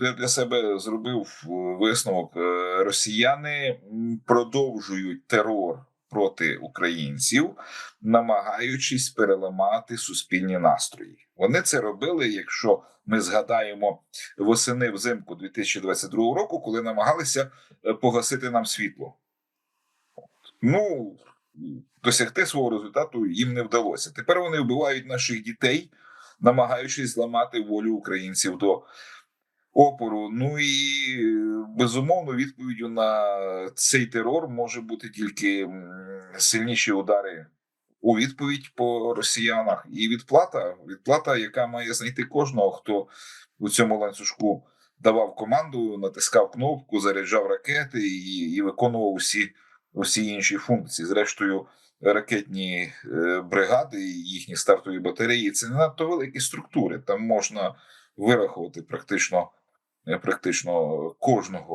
Я для себе зробив е, висновок. Е, Росіяни продовжують терор проти українців, намагаючись переламати суспільні настрої. Вони це робили, якщо ми згадаємо восени взимку 2022 року, коли намагалися е, погасити нам світло. Ну досягти свого результату їм не вдалося. Тепер вони вбивають наших дітей, намагаючись зламати волю українців до опору. Ну і е, безумовно, відповіддю на цей терор може бути тільки сильніші удари у відповідь по росіянах, і відплата, відплата, яка має знайти кожного, хто у цьому ланцюжку давав команду, натискав кнопку, заряджав ракети і, і виконував усі, усі інші функції. Зрештою, ракетні е, бригади і їхні стартові батареї це не надто великі структури. Там можна вирахувати практично, практично кожного